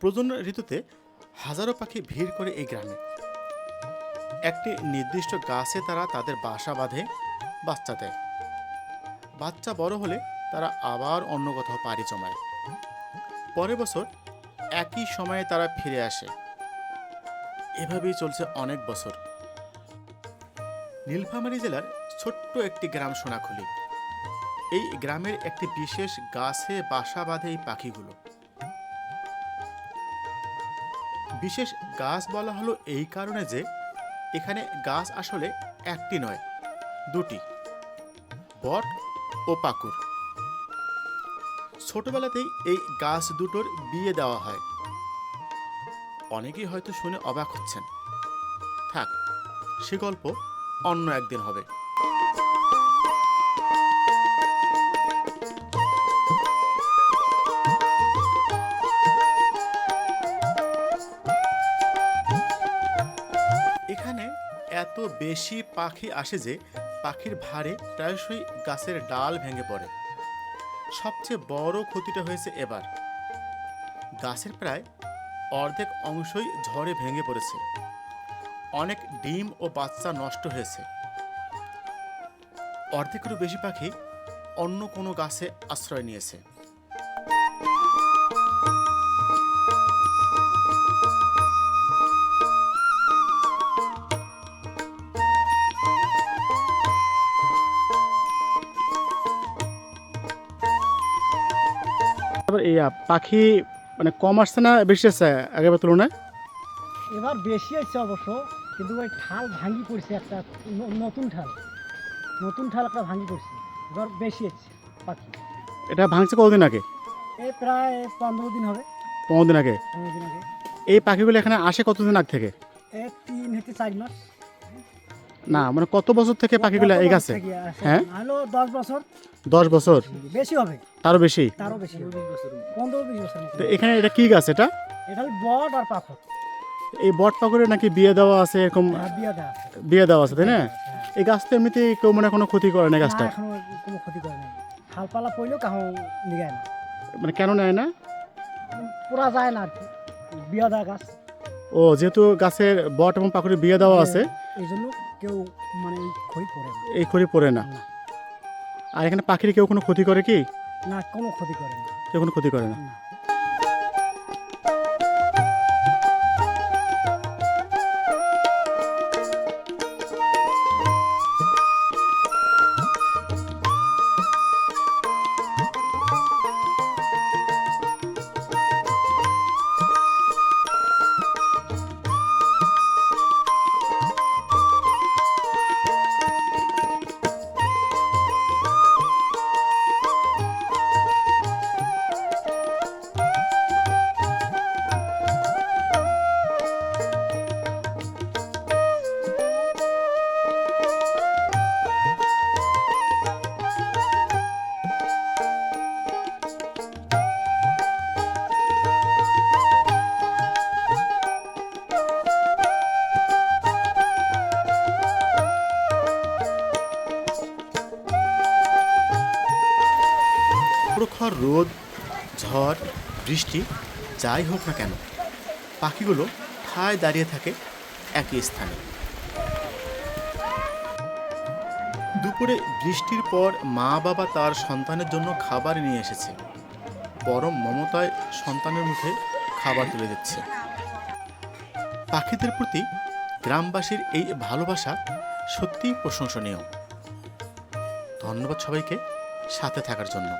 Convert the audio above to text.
প্রজনন ঋতুতে হাজারো পাখি ভিড় করে এই গ্রামে। একটি নির্দিষ্ট গাছে তারা তাদের বাসা বাঁধে, বাচ্চা দেয়। বাচ্চা বড় হলে তারা আবার অন্য কোথাও পাড়ি জমায়। পরের বছর একই সময়ে তারা ফিরে আসে। এভাবেই চলছে অনেক বছর। নীলফামারী জেলার ছোট্ট একটি গ্রাম সোনাখুলি। এই গ্রামের একটি বিশেষ গাছে বাসা বাঁধে এই পাখিগুলো। বিশেষ গাছ বলা হলো এই কারণে যে এখানে গাছ আসলে একটি নয়, দুটি। বট ও পাকুর। ছোটবেলাতেই এই গাছ দুটোর বিয়ে দেওয়া হয়। অনেকেই হয়তো শুনে অবাক হচ্ছেন। থাক, সে গল্প অন্য একদিন হবে। বেশি পাখি আসে যে পাখির ভারে প্রায়শই গাছের ডাল ভেঙে পড়ে। সবচেয়ে বড় ক্ষতিটা হয়েছে এবার। গাছের প্রায় অর্ধেক অংশই ঝড়ে ভেঙে পড়েছে। অনেক ডিম ও বাচ্চা নষ্ট হয়েছে। অর্ধেকেরও বেশি পাখি অন্য কোনো গাছে আশ্রয় নিয়েছে। তারপর এই পাখি মানে কম আসছে না বেশি আসছে আগের তুলনায়? এবার বেশি হচ্ছে অবশ্য কিন্তু ওই ঠাল ভাঙি পড়ছে একটা নতুন ঠাল নতুন ঠাল একটা ভাঙি পড়ছে এবার বেশি হচ্ছে পাখি। এটা ভাঙছে কতদিন আগে? এই প্রায় পনেরো দিন হবে। পনেরো দিন আগে? পনেরো দিন আগে। এই পাখিগুলো এখানে আসে কতদিন আগ থেকে? তিন হতে চার মাস। না মানে কত বছর থেকে পাখিগুলো এই গাছে হ্যাঁ? হলো দশ বছর। দশ বছর? বেশি হবে। তারও বেশি? তারও বেশি। পনেরো বিশ বছর তো এখানে এটা কি গাছ এটা? এটা বট আর পাখর এই বট পাকুড়ে নাকি বিয়ে দেওয়া আছে এরকম? হ্যাঁ, বিয়ে দেওয়া আছে। বিয়ে দেওয়া আছে তাই না? হ্যাঁ। এই গাছ তো এমনিতে কেউ মানে কোনো ক্ষতি করে না গাছটা? এখনও কোনো ক্ষতি করে নাই। হালপালা পড়লেও কাহো নিগায় না। মানে কেন নেয় না? পুরা যায় না বিয়ে দেওয়া গাছ। ও যেহেতু গাছের বট এবং পাকুড়ে বিয়ে দেওয়া আছে এই জন্য কেউ মানে এই করে না। এই খড়ি পড়ে না। না। আর এখানে পাখির কেউ কোনো ক্ষতি করে কি? না কোনো ক্ষতি করে না। কেউ কোনো ক্ষতি করে না? প্রখর রোদ, ঝড়, বৃষ্টি, যাই হোক না কেন, পাখিগুলো ঠায় দাঁড়িয়ে থাকে একই স্থানে। দুপুরে বৃষ্টির পর মা বাবা তার সন্তানের জন্য খাবার নিয়ে এসেছে। পরম মমতায় সন্তানের মুখে খাবার তুলে দিচ্ছে। পাখিদের প্রতি গ্রামবাসীর এই ভালোবাসা সত্যিই প্রশংসনীয়। ধন্যবাদ সবাইকে সাথে থাকার জন্য।